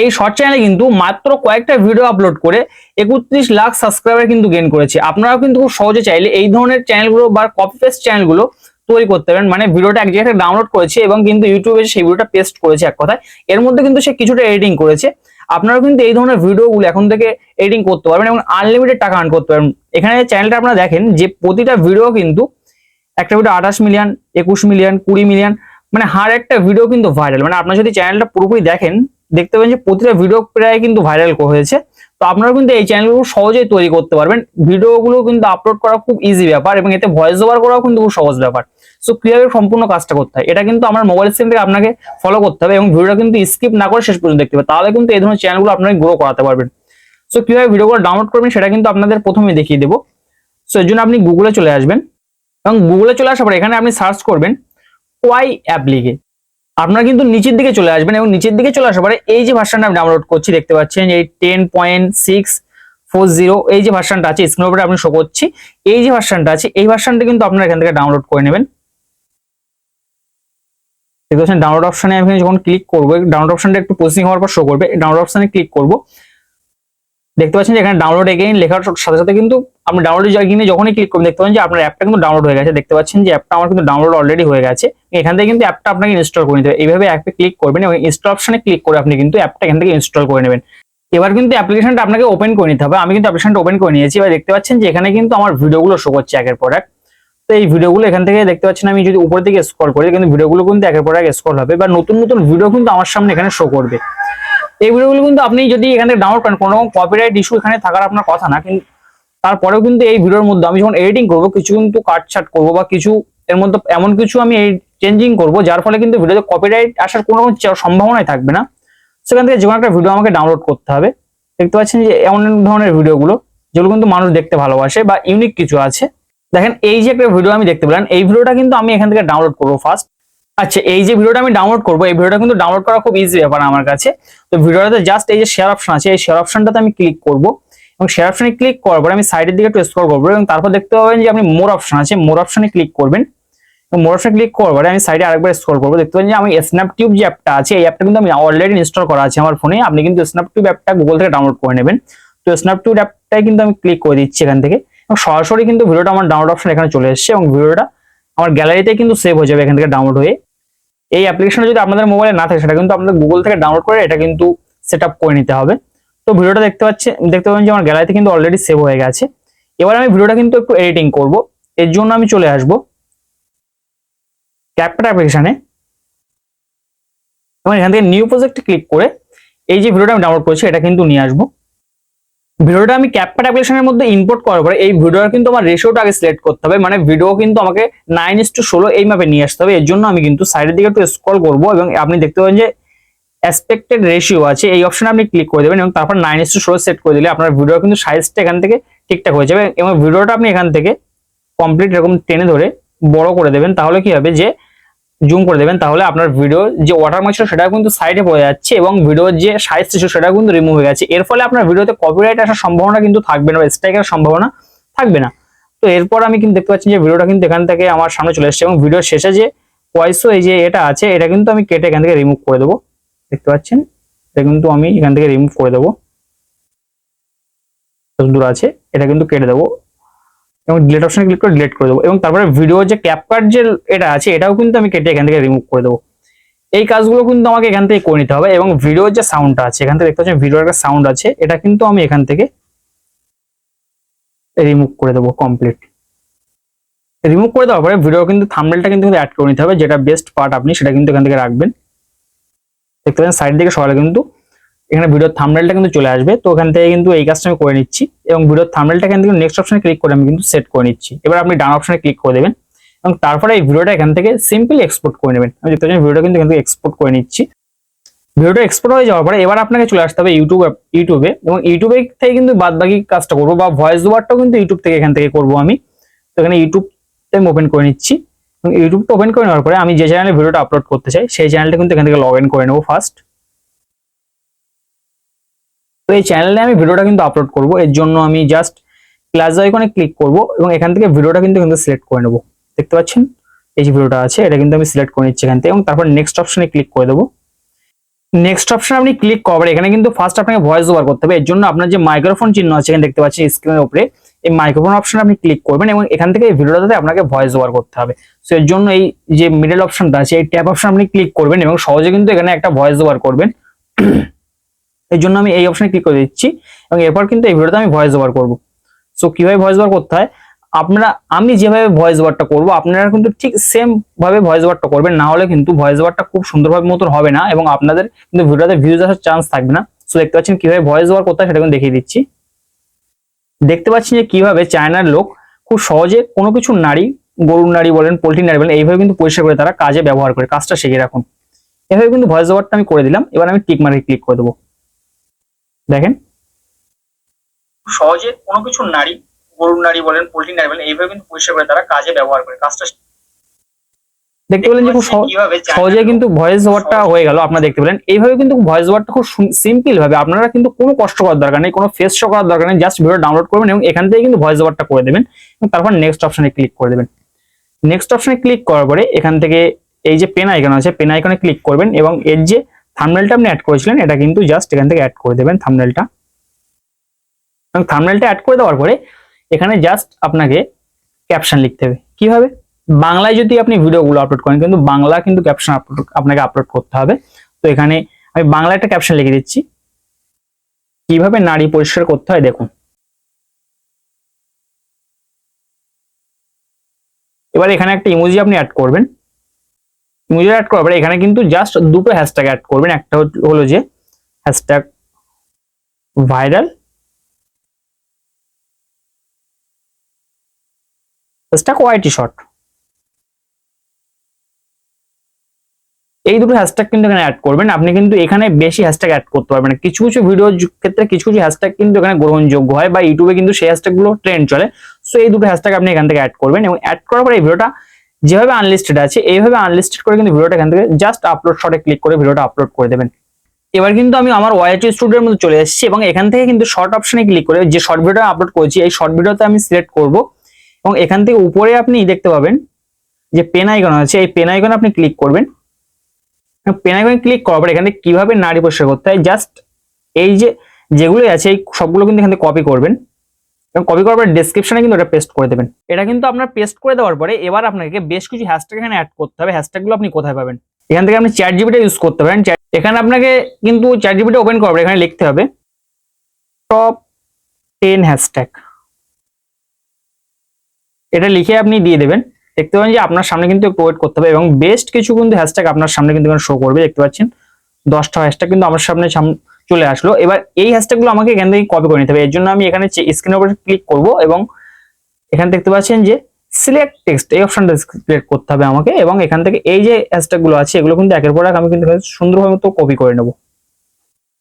এই শর্ট চ্যানেলে কিন্তু মাত্র কয়েকটা ভিডিও আপলোড করে একত্রিশ লাখ সাবস্ক্রাইবার কিন্তু গেইন করেছে। আপনারাও কিন্তু খুব সহজে চাইলে এই ধরনের চ্যানেলগুলো বা কপি পেস্ট চ্যানেলগুলো তৈরি করতে পারেন। মানে ভিডিওটা এক জায়গায় ডাউনলোড করেছে এবং কিন্তু ইউটিউবে সেই ভিডিওটা পেস্ট করেছে এক কথায়। এর মধ্যে কিন্তু সে কিছুটা এডিটিং করেছে। আপনারা কিন্তু এই ধরনের ভিডিওগুলো এখন থেকে এডিটিং করতে পারবেন এবং আনলিমিটেড টাকা আর্ন করতে পারবেন। এখানে চ্যানেলটা আপনারা দেখেন যে প্রতিটা ভিডিও কিন্তু একটা ভিডিও আঠাশ মিলিয়ন একুশ মিলিয়ন কুড়ি মিলিয়ন মানে হার একটা ভিডিও কিন্তু ভাইরাল মানে আপনারা যদি চ্যানেলটা পুরোপুরি দেখেন দেখতে পাবেন যে প্রতিটা ভিডিও প্রায় কিন্তু ভাইরাল হয়েছে। তো আপনারা কিন্তু এই চ্যানেলগুলো সহজেই তৈরি করতে পারবেন। ভিডিওগুলো কিন্তু আপলোড করা খুব ইজি ব্যাপার এবং এতে ভয়েস ওভার করাও কিন্তু খুব সহজ ব্যাপার। সো কীভাবে সম্পূর্ণ কাজটা করতে হয়। এটা কিন্তু আমার মোবাইল স্ক্রিন থেকে আপনাকে ফলো করতে হবে এবং ভিডিওটা কিন্তু স্কিপ না করে শেষ পর্যন্ত দেখতে হবে। তাহলে কিন্তু এই ধরনের চ্যানেলগুলো আপনাকে গ্রো করাতে পারবেন। সো কীভাবে ভিডিওগুলো ডাউনলোড করবেন, সেটা কিন্তু আপনাদের প্রথমে দেখিয়ে দেবো। সো এর জন্য আপনি গুগলে চলে আসবেন। এবং গুগলে চলে আসার পর এখানে আপনি সার্চ করবেন ওয়াই অ্যাপ লিগে আপনারা কিন্তু নিচের দিকে চলে আসবেন এবং নিচের দিকে চলে আসার পরে এই যে ভার্সনটা আমি ডাউনলোড করছি, দেখতে পাচ্ছেন এই ten point six four zero এই যে ভার্সানটা আছে স্ক্রিনের উপরে আপনি শো করছি, এই যে ভার্সানটা আছে, এই ভার্সনটা কিন্তু আপনারা এখান থেকে ডাউনলোড করে নেবেন। দেখতে পাচ্ছেন ডাউনলোড অপশানে আমি যখন ক্লিক করব ডাউনলোড অপশনটা একটু প্রসেসিং হওয়ার পর শো করবে ডাউনলোড অপশানে ক্লিক করব। দেখতে পাচ্ছেন এখানে ডাউনলোড এগেইন লেখার সাথে সাথে কিন্তু আপনি ডাউনলোড এগেইনে যখনই ক্লিক করবেন, দেখতে পাচ্ছেন যে আপনার অ্যাপটা কিন্তু ডাউনলোড হয়ে গেছে। দেখতে পাচ্ছেন যে অ্যাপটা আমার কিন্তু ডাউনলোড অলরেডি হয়ে গেছে। এখান থেকে কিন্তু অ্যাপটা আপনাকে ইনস্টল করে নিতে হবে। এইভাবে অ্যাপে ক্লিক করবেন এবং ইনস্টল অপশনে ক্লিক করে আপনি কিন্তু অ্যাপটা এখান থেকে ইনস্টল করে নেবেন। এবার কিন্তু অ্যাপ্লিকেশনটা আপনাকে ওপেন করে নিতে হবে। আমি কিন্তু অ্যাপ্লিকেশনটা ওপেন করে নিয়েছি। এবার দেখতে পাচ্ছেন যে এখানে কিন্তু আমার ভিডিওগুলো শো করছে একের পর এক। তো এই ভিডিওগুলো এখান থেকে দেখতে পাচ্ছেন আমি যদি উপর থেকে স্ক্রল করি, কিন্তু ভিডিওগুলো কিন্তু একের পর এক স্ক্রল হবে। বা নতুন নতুন ভিডিও কিন্তু আমার সামনে এখানে শো করবে। এই ভিডিওগুলো কিন্তু আপনি যদি এখানে ডাউনলোড করেন, কোনো রকম কপিরাইট ইস্যু এখানে থাকার আপনার কথা না, কিন্তু তারপরেও কিন্তু এই ভিডিওর মধ্যে আমি যখন এডিটিং করব, কিছু কিন্তু কাটছাট করব বা কিছু, এর মধ্যে এমন কিছু আমি চেঞ্জিং করব, যার ফলে কিন্তু ভিডিওতে কপিরাইট আসার কোনো রকম সম্ভাবনাই থাকবে না। সেখান থেকে যে কোনো একটা ভিডিও আমাকে ডাউনলোড করতে হবে। দেখতে পাচ্ছেন যে এমন ধরনের ভিডিওগুলো যেগুলো কিন্তু মানুষ দেখতে ভালোবাসে বা ইউনিক কিছু আছে। দেখেন, এই যে একটা ভিডিও আমি দেখতে পেলাম, এই ভিডিওটা কিন্তু আমি এখান থেকে ডাউনলোড করব ফার্স্ট আচ্ছা এই যে ভিডিওটা আমি ডাউনলোড করব, এই ভিডিওটা কিন্তু ডাউনলোড করা খুব ইজি ব্যাপার আমার কাছে। তো ভিডিওটাতে জাস্ট এই যে শেয়ার অপশন আছে, এই শেয়ার অপশনটাতে আমি ক্লিক করব। এবং শেয়ার অপশনে ক্লিক করার পরে আমি সাইডের দিকে একটু স্ক্রল করব এবং তারপর দেখতে পাবেন যে আপনি মোর অপশন আছে মোর অপশনে ক্লিক করবেন। এবং মোর অপশনে ক্লিক করার পরে আমি সাইডে আরেকবার স্ক্রল করব। দেখতে পাবেন যে আমি স্ন্যাপটিউব যে অ্যাপটা আছে, এই অ্যাপটা কিন্তু আমি অলরেডি ইনস্টল করা আছে আমার ফোনে আপনি কিন্তু স্ন্যাপ টিউব অ্যাপটা গুগল থেকে ডাউনলোড করে নেবেন। তো স্ন্যাপ টিউব অ্যাপটাই কিন্তু আমি ক্লিক করে দিচ্ছি এখান থেকে। এবং সরাসরি কিন্তু ভিডিওটা আমার ডাউনলোড অপশন এখানে চলে এসেছে এবং ভিডিওটা আমার গ্যালারিতে কিন্তু সেভ হয়ে যাবে এখান থেকে ডাউনলোড হয়ে। এই অ্যাপ্লিকেশনটা যদি আপনাদের মোবাইলে না থাকে, সেটা কিন্তু আপনাদের গুগল থেকে ডাউনলোড করে এটা কিন্তু সেট করে নিতে হবে। তো ভিডিওটা দেখতে পাচ্ছে দেখতে পাবেন যে আমার গ্যালারিতে কিন্তু অলরেডি সেভ হয়ে গেছে। এবার আমি ভিডিওটা কিন্তু একটু এডিটিং করব। এর জন্য আমি চলে আসব ক্যাপকাট অ্যাপ্লিকেশনে এবং এখান থেকে নিউ প্রজেক্টে ক্লিক করে এই যে ভিডিওটা আমি ডাউনলোড করেছি, এটা কিন্তু নিয়ে আসব। ভিডিওটা আমি ক্যাপকাট অ্যাপ্লিকেশনের মধ্যে ইম্পোর্ট করার পরে এই ভিডিওটা কিন্তু আমার রেশিওটা আগে সিলেক্ট করতে হবে। মানে ভিডিও কিন্তু আমাকে নাইন ইস টু ষোলো এই মাপে নিয়ে আসতে হবে। এর জন্য আমি কিন্তু সাইডের দিকে একটু স্ক্রল করব এবং আপনি দেখতে পাবেন যে অ্যাসপেক্টেড রেশিও আছে। এই অপশনে আপনি ক্লিক করে দেবেন এবং তারপর নাইন ইস টু ষোলো সেট করে দিলে আপনার ভিডিও কিন্তু সাইজটা এখান থেকে ঠিকঠাক হয়ে যাবে এবং ভিডিওটা আপনি এখান থেকে কমপ্লিট এরকম টেনে ধরে বড় করে দেবেন। তাহলে কি হবে যে জুম করে দেবেন, তাহলে আপনার ভিডিও যে ওয়াটারমার্ক ছিল সেটা কিন্তু সাইডে পড়ে যাচ্ছে এবং ভিডিওর যে সাইজ ছিল সেটা কিন্তু রিমুভ হয়ে গেছে। এর ফলে আপনার ভিডিওতে কপিরাইট আসার সম্ভাবনা কিন্তু থাকবে না বা স্ট্রাইকের সম্ভাবনা থাকবে না। তো এরপর আমি কিন্তু দেখতে পাচ্ছি যে ভিডিওটা কিন্তু এখান থেকে আমার সামনে চলে এসেছে এবং ভিডিওর শেষে যে ভয়েসও এই যে এটা আছে, এটা কিন্তু আমি কেটে এখান থেকে রিমুভ করে দেবো। দেখতে পাচ্ছেন? এটা কিন্তু আমি এখান থেকে রিমুভ করে দেবো। দূর আছে, এটা কিন্তু কেটে দেবো। এবং ডিলেট অপশনে ক্লিক করে ডিলেট করে দেবো। এবং তারপরে ভিডিও যে ক্যাপকাট যে এটা আছে, এটাও কিন্তু আমি কেটে এখান থেকে রিমুভ করে দেবো। এই কাজগুলো কিন্তু আমাকে এখান থেকে করে নিতে হবে এবং ভিডিওর যে সাউন্ডটা আছে, এখান থেকে দেখতে পাচ্ছেন ভিডিওর একটা সাউন্ড আছে, এটা কিন্তু আমি এখান থেকে রিমুভ করে দেবো কমপ্লিট রিমুভ করে দেওয়ার পরে ভিডিও কিন্তু থাম্বনেলটা কিন্তু অ্যাড করে নিতে হবে, যেটা বেস্ট পার্ট আপনি সেটা কিন্তু এখান থেকে রাখবেন। দেখতে পাচ্ছেন সাইড দিকে সকালে কিন্তু এখানে ভিডিওর থাম্বনেলটা কিন্তু চলে আসবে। তো ওখান থেকে কিন্তু এই কাজটা আমি করে নিচ্ছি এবং ভিডিওর থাম্বনেলটা এখান থেকে নেক্সট অপশনে ক্লিক করে আমি কিন্তু সেট করে নিচ্ছি। এবার আপনি ডান অপশনে ক্লিক করে দেবেন এবং তারপরে এই ভিডিওটা এখান থেকে সিম্পলি এক্সপোর্ট করে নেবেন। আমি দেখতে ভিডিওটা কিন্তু এখান থেকে এক্সপোর্ট করে নিচ্ছি। ভিডিওটা এক্সপোর্ট হয়ে যাওয়ার পরে এবার আপনাকে চলে আসতে হবে ইউটিউব ইউটিউবে এবং ইউটিউবে থেকে কিন্তু বাদ বাকি কাজটা করব বা ভয়েস ওভারটাও কিন্তু ইউটিউব থেকে এখান থেকে করব আমি। তো এখানে ইউটিউবটা আমি ওপেন করে নিচ্ছি। এবং ইউটিউবটা ওপেন করে নেওয়ার পরে আমি যে চ্যানেলে ভিডিওটা আপলোড করতে চাই, সেই চ্যানেলটা কিন্তু এখান থেকে লগ ইন করে নেব ফার্স্ট তো এই চ্যানেলে আমি ভিডিওটা কিন্তু আপলোড করব। এর জন্য আমি জাস্ট প্লাস আইকনে ক্লিক করব এবং এখান থেকে ভিডিওটা কিন্তু কিন্তু সিলেক্ট করে নেব। দেখতে পাচ্ছেন? এই যে ভিডিওটা আছে, এটা কিন্তু আমি সিলেক্ট করে নিচ্ছি এখান থেকে এবং তারপর নেক্সট অপশনে ক্লিক করে দেবো। নেক্সট অপশন আপনি ক্লিক করবেন। এখানে কিন্তু ফার্স্ট আপনাকে ভয়েস ওভার করতে হবে। এর জন্য আপনার যে মাইক্রোফোন চিহ্ন আছে, এখানে দেখতে পাচ্ছেন স্ক্রিনের উপরে, এই মাইক্রোফোন অপশন আপনি ক্লিক করবেন এবং এখান থেকে এই ভিডিওটাতে আপনাকে ভয়েস ওভার করতে হবে। সো এর জন্য এই যে মিডল অপশনটা আছে, এই ট্যাব অপশন আপনি ক্লিক করবেন এবং সহজে কিন্তু এখানে একটা ভয়েস ওভার করবেন। এর জন্য আমি এই অপশনে ক্লিক করে দিচ্ছি এবং এরপর কিন্তু এই ভিডিওতে আমি ভয়েস ওভার করব। সো কীভাবে ভয়েস ওভার করতে হয়? আপনারা, আমি যেভাবে ভয়েস ওভারটা করব, আপনারা কিন্তু ঠিক সেম ভাবে ভয়েস ওভারটা করবেন, না হলে কিন্তু ভয়েস ওভারটা খুব সুন্দরভাবে মতন হবে না এবং আপনাদের কিন্তু ভিডিওতে ভিউজ আসার চান্স থাকবে না। সো দেখতে পাচ্ছেন কীভাবে ভয়েস ওভার করতে হয় সেটা কিন্তু দেখিয়ে দিচ্ছি। দেখতে পাচ্ছেন যে কীভাবে চায়নার লোক খুব সহজে কোনো কিছু নারী, গরুর নারী বলেন পোলট্রি নারী বলেন, এইভাবে কিন্তু পরিষ্কার করে তারা কাজে ব্যবহার করে, কাজটা শিখে রাখুন। এভাবে কিন্তু ভয়েস ওভারটা আমি করে দিলাম, এবার আমি টিক মার্কে ক্লিক করে দেবো। দেখেন। সহজে কোনো কিছু নারী গরুর নারী বলেন পোল্ট্রি নারী বলেন এইভাবে কিন্তু পরিষ্কার করে তারা কাজে ব্যবহার করে। কাজটা দেখতে পেলেন যে খুব সহজে কিন্তু ভয়েস ওভারটা হয়ে গেল আপনারা দেখতে পেলেন। এইভাবে কিন্তু ভয়েস ওভারটা খুব সিম্পল ভাবে আপনারা কিন্তু কোনো কষ্ট করার দরকার নেই কোনো ফেস শো করার দরকার নেই জাস্ট ভিডিও ডাউনলোড করবেন এবং এখান থেকে কিন্তু ভয়েস ওভারটা করে দেবেন এবং তারপর নেক্সট অপশনে ক্লিক করে দেবেন। নেক্সট অপশনে ক্লিক করার পরে এখান থেকে এই যে পেন আইকন আছে পেন আইকনে ক্লিক করবেন এবং এর যে থাম্বনেলটা আপনি অ্যাড করেছিলেন, এটা কিন্তু জাস্ট এখান থেকে অ্যাড করে দেবেন থাম্বনেলটা এবং থাম্বনেলটা অ্যাড করে দেওয়ার পরে এখানে জাস্ট আপনাকে ক্যাপশন লিখতে হবে। কীভাবে? বাংলায় যদি আপনি ভিডিওগুলো আপলোড করেন, কিন্তু বাংলা কিন্তু ক্যাপশন আপনাকে আপলোড করতে হবে। তো এখানে আমি বাংলা একটা ক্যাপশন লিখে দিচ্ছি। কীভাবে নারী পরিষ্কার করতে হয় দেখুন। এবার এখানে একটা ইমোজি আপনি অ্যাড করবেন। ইমোজি অ্যাড করার এখানে কিন্তু জাস্ট দুটো হ্যাশট্যাগ অ্যাড করবেন। একটা হলো যে hashtag viral hashtag YT short এই দুটো হ্যাশট্যাগ কিন্তু এখানে অ্যাড করবেন। আপনি কিন্তু এখানে বেশি হ্যাশট্যাগ অ্যাড করতে পারবেন কিছু কিছু ভিডিওর ক্ষেত্রে কিছু কিছু হ্যাশট্যাগ কিন্তু এখানে গ্রহণযোগ্য হয় বা ইউটিউবে কিন্তু সেই হ্যাশট্যাগগুলো ট্রেন্ড চলে। সো এই দুটো হ্যাশট্যাগ আপনি এখান থেকে অ্যাড করবেন এবং অ্যাড করার পরে এই ভিডিওটা যেভাবে আনলিস্টেড আছে, এইভাবে আনলিস্টেড করে কিন্তু ভিডিওটা এখান থেকে জাস্ট আপলোড শর্টে ক্লিক করে ভিডিওটা আপলোড করে দেবেন। এবার কিন্তু আমি আমার ওয়াইটি স্টুডিওর মধ্যে চলে এসেছি এবং এখান থেকে কিন্তু শর্ট অপশনে ক্লিক করে যে শর্ট ভিডিও আপলোড করেছি, এই শর্ট ভিডিওতে আমি সিলেক্ট করব এবং এখান থেকে উপরে আপনি দেখতে পাবেন যে পেন আইকন আছে, এই পেন আইকনে আপনি ক্লিক করবেন। পেন আইকনে ক্লিক করার পর এখানে কীভাবে নারী পরিষ্কার করতে হয় জাস্ট এই যে যেগুলো আছে, এই সবগুলো কিন্তু এখান থেকে কপি করবেন। এবং কপি করার পর ডেসক্রিপশনে কিন্তু এটা পেস্ট করে দেবেন। এটা কিন্তু আপনার পেস্ট করে দেওয়ার পরে এবার আপনাকে বেশ কিছু হ্যাশট্যাগ এখানে অ্যাড করতে হবে। হ্যাশট্যাগগুলো আপনি কোথায় পাবেন? এখান থেকে আপনি চ্যাট জিবিটা ইউজ করতে পারেন। এখানে আপনাকে কিন্তু চ্যাট জিবিটা ওপেন করবেন এখানে লিখতে হবে টপ টেন হ্যাশট্যাগ এটা লিখে আপনি দিয়ে দেবেন। দেখতে পাবেন যে আপনার সামনে কিন্তু একটু ওয়েট করতে হবে এবং বেস্ট কিছু কিন্তু হ্যাশট্যাগ আপনার সামনে কিন্তু শো করবে। দেখতে পাচ্ছেন? দশটা হ্যাশট্যাগ কিন্তু আমার সামনে সাম- চলে আসলো। এবার এই হ্যাশট্যাগগুলো আমাকে এখান থেকে কপি করে নিতে হবে। এর জন্য আমি এখানে স্ক্রিনের উপর ক্লিক করব এবং এখানে দেখতে পাচ্ছেন যে সিলেক্ট টেক্সট এই অপশনটা সিলেক্ট করতে হবে আমাকে এবং এখান থেকে এই যে হ্যাশট্যাগগুলো আছে, এগুলো কিন্তু একের পর এক আমি কিন্তু সুন্দরভাবে তো কপি করে নেব।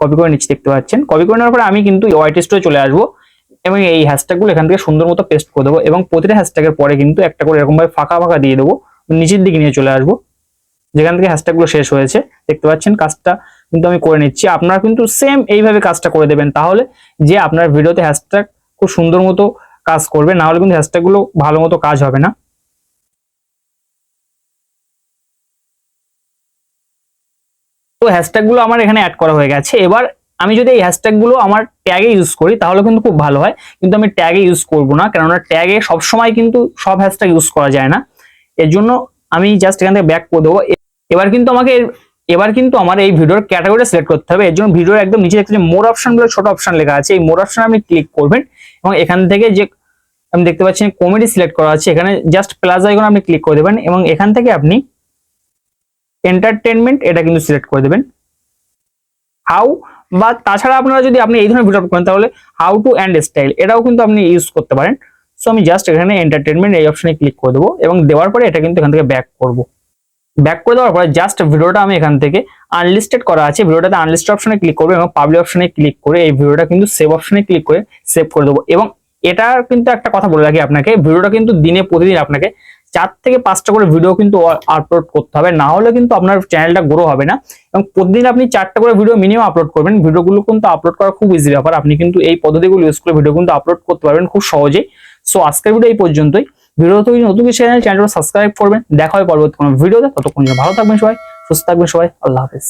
কপি করে নিচ্ছি, দেখতে পাচ্ছেন? কপি করে নেওয়ার পরে আমি কিন্তু ওয়াইট স্টোরে চলে আসব এবং এই হ্যাশট্যাগগুলো এখান থেকে সুন্দর মতো পেস্ট করে দেবো এবং প্রতিটা হ্যাশট্যাগের পরে কিন্তু একটা করে এরকম ভাবে ফাঁকা ফাঁকা দিয়ে দেবো। নিচের দিকে নিয়ে চলে আসব। যেখান থেকে হ্যাশট্যাগগুলো শেষ হয়েছে, দেখতে পাচ্ছেন কাজটা কিন্তু আমি করে নিচ্ছি। আপনারা কিন্তু সেম এইভাবে কাজটা করে দেবেন। তাহলে যে আপনার ভিডিওতে হ্যাশট্যাগ খুব সুন্দর মতো কাজ করবে, না হলে কিন্তু হ্যাশট্যাগগুলো ভালো মতো কাজ হবে না। তো হ্যাশট্যাগগুলো আমার এখানে অ্যাড করা হয়ে গেছে। এবার আমি যদি এই হ্যাশট্যাগগুলো আমার ট্যাগে ইউজ করি, তাহলে কিন্তু খুব ভালো হয়। কিন্তু আমি ট্যাগে ইউজ করব না, কেননা ট্যাগে সবসময় কিন্তু সব হ্যাশট্যাগ ইউজ করা যায় না। এর জন্য আমি জাস্ট এখান থেকে ব্যাক করে দেবো। এবার কিন্তু আমাকে এবার কিন্তু আমার এই ভিডিওর ক্যাটাগরি সিলেক্ট করতে হবে। এর জন্য ভিডিওর একদম নিচে দেখতে মোর অপশন বলে ছোট অপশন লেখা আছে। এই মোর অপশন আপনি ক্লিক করবেন এবং এখান থেকে যে আমি দেখতে পাচ্ছি কমেডি সিলেক্ট করা আছে। এখানে জাস্ট প্লাস আইকন আপনি ক্লিক করে দেবেন এবং এখান থেকে আপনি এন্টারটেনমেন্ট এটা কিন্তু সিলেক্ট করে দেবেন। হাউ বা তাছাড়া আপনারা যদি আপনি এই ধরনের ভিডিও করেন তাহলে হাউ টু অ্যান্ড স্টাইল এটাও কিন্তু আপনি ইউজ করতে পারেন। সো আমি জাস্ট এখানে এন্টারটেনমেন্ট এই অপশনে ক্লিক করে দেবো এবং দেওয়ার পরে এটা কিন্তু এখান থেকে ব্যাক করব। ব্যাক করে দেওয়ার পরে জাস্ট ভিডিওটা আমি এখান থেকে আনলিস্টেড করা আছে। ভিডিওটাতে আনলিস্ট অপশনে ক্লিক করব এবং পাবলিক অপশনে ক্লিক করে এই ভিডিওটা কিন্তু সেভ অপশনে ক্লিক করে সেভ করে দেবো। এবং এটার কিন্তু একটা কথা বলে রাখি আপনাকে ভিডিওটা কিন্তু দিনে প্রতিদিন আপনাকে চার থেকে পাঁচটা করে ভিডিও কিন্তু আপলোড করতে হবে। না হলে কিন্তু আপনার চ্যানেলটা গ্রো হবে না এবং প্রতিদিন আপনি চারটা করে ভিডিও মিনিমাম আপলোড করবেন। ভিডিওগুলো কিন্তু আপলোড করা খুব ইজি ব্যাপার। আপনি কিন্তু এই পদ্ধতিগুলো ইউজ করে ভিডিও কিন্তু আপলোড করতে পারবেন খুব সহজেই। সো আজকের ভিডিও এই পর্যন্তই। ভিডিও তৈরি নতুন কিছু চ্যানেল চ্যানেলটা সাবস্ক্রাইব করবেন। দেখা হয় পরবর্তী কোনো ভিডিওতে। ততক্ষণ ভালো থাকবেন সবাই, সুস্থ থাকবেন সবাই। আল্লাহ হাফেজ।